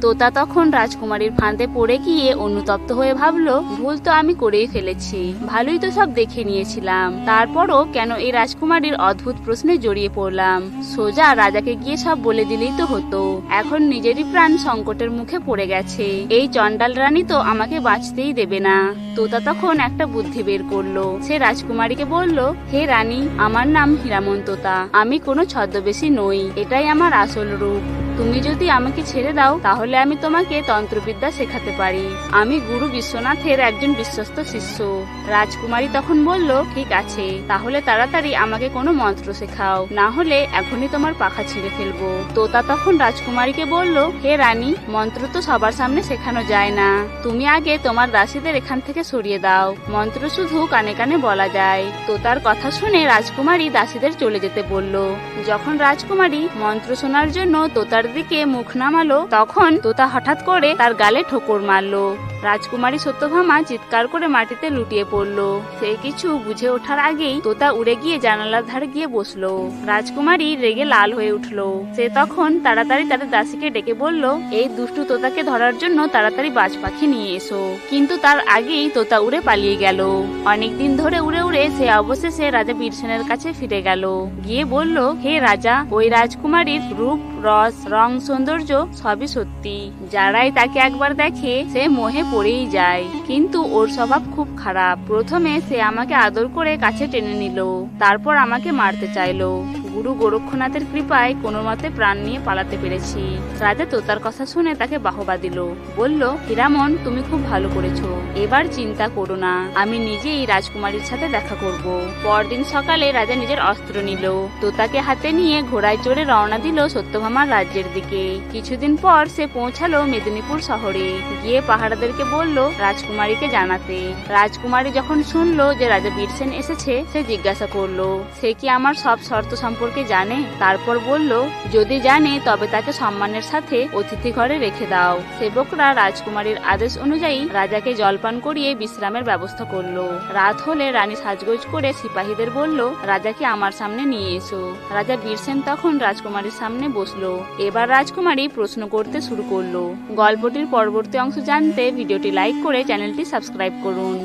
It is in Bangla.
তোতা তখন রাজকুমারীর ফাঁদে পড়ে গিয়ে অনুতপ্ত হয়ে ভাবলো, ভুল তো আমি করেই ফেলেছি। ভালোই তো সব দেখে নিয়েছিলাম। তারপরও কেন এই রাজকুমারীর অদ্ভুত প্রশ্নে জড়িয়ে পড়লাম? সোজা রাজাকে গিয়ে সব বলে দিলেই তো হতো। এখন নিজেরই প্রাণ সংকটের মুখে পড়ে গেছে। এই চন্ডাল রানী তো আমাকে বাঁচতেই দেবে না। তোতা তখন একটা বুদ্ধি বের করল। সে রাজকুমারীকে বলল, হে রানী, আমার নাম হীরামন তোতা। আমি কোনো ছদ্মবেশী নই। এটাই আমার আসল রূপ। তুমি যদি আমাকে ছেড়ে দাও, তাহলে আমি তোমাকে তন্ত্রবিদ্যা শেখাতে পারি। আমি গুরু বিশ্বনাথের একজন বিশ্বস্ত শিষ্য। রাজকুমারী তখন বলল, ঠিক আছে, তাহলে তাড়াতাড়ি আমাকে কোনো মন্ত্র শেখাও। না হলে এখনই তোমার পাখা ছিঁড়ে ফেলব। তোতা তখন রাজকুমারীকে বলল, হে রানী, মন্ত্র তো সবার সামনে শেখানো যায় না। তুমি আগে তোমার দাসীদের এখান থেকে সরিয়ে দাও। মন্ত্র শুধু কানে কানে বলা যায়। তোতার কথা শুনে রাজকুমারী দাসীদের চলে যেতে বলল। যখন রাজকুমারী মন্ত্র শোনার জন্য তোতার দিকে মুখ নামালো, তখন তোতা হঠাৎ করে তার গালে ঠোকর মারলো। রাজকুমারী সত্যভামা চিৎকার করে মাটিতে লুটিয়ে পড়ল। সে কিছু বুঝে ওঠার আগেই তোতা উড়ে গিয়ে জানালার ধারে গিয়ে বসল। রাজকুমারী রেগে লাল হয়ে উঠল। সে তখন তাড়াতাড়ি তাদের দাসীকে ডেকে বলল, এই দুষ্টু তোতাকে ধরার জন্য তাড়াতাড়ি বাজ পাখি নিয়ে এসো। কিন্তু তার আগেই তোতা উড়ে পালিয়ে গেল। অনেকদিন ধরে উড়ে উড়ে সে অবশেষে রাজা বীরসেনের কাছে ফিরে গেল। গিয়ে বলল, হে রাজা, ওই রাজকুমারীর রূপ রস, রং, সৌন্দর্য সবই সত্যি। যারাই তাকে একবার দেখে সে মোহে পড়েই যায়। কিন্তু ওর স্বভাব খুব খারাপ। প্রথমে সে আমাকে আদর করে কাছে টেনে নিল। তারপর আমাকে মারতে চাইলো। গুরু গোরক্ষনাথের কৃপায় কোনো মতে প্রাণ নিয়ে পালাতে পেরেছি। রাজা তোতার কথা শুনে তাকে বাহবা দিল। বলল, হিরামন, তুমি খুব ভালো করেছ। এবার চিন্তা করো না। আমি নিজেই রাজকুমারীর সাথে দেখা করব। পরদিন সকালে রাজা নিজের অস্ত্র নিল। তোতাকে হাতে নিয়ে ঘোড়ায় চড়ে রওনা দিল সত্যভামার রাজ্যের দিকে। কিছুদিন পর সে পৌঁছালো মেদিনীপুর শহরে। গিয়ে পাহাড়াদেরকে বলল, রাজকুমারীকে জানাতে। রাজকুমারী যখন শুনলো যে রাজা বীরসেন এসেছে, সে জিজ্ঞাসা করল, সে কি আমার সব শর্ত সম্পর্কে জানে, তারপর বলল, যদি জানে, তবে তাকে সম্মানের সাথে অতিথি ঘরে রেখে দাও। সেবকরা রাজকুমারীর আদেশ অনুযায়ী রাজাকে জলপান করিয়ে বিশ্রামের ব্যবস্থা করল। রাত হলে রানী সাজগোজ করে সিপাহীদের বলল, রাজাকে আমার সামনে নিয়ে এসো। রাজা বীরসেন তখন রাজকুমারীর সামনে বসল। এবার রাজকুমারী প্রশ্ন করতে শুরু করল। গল্পটির পরবর্তী অংশ জানতে ভিডিওটি লাইক করে চ্যানেলটি সাবস্ক্রাইব করুন।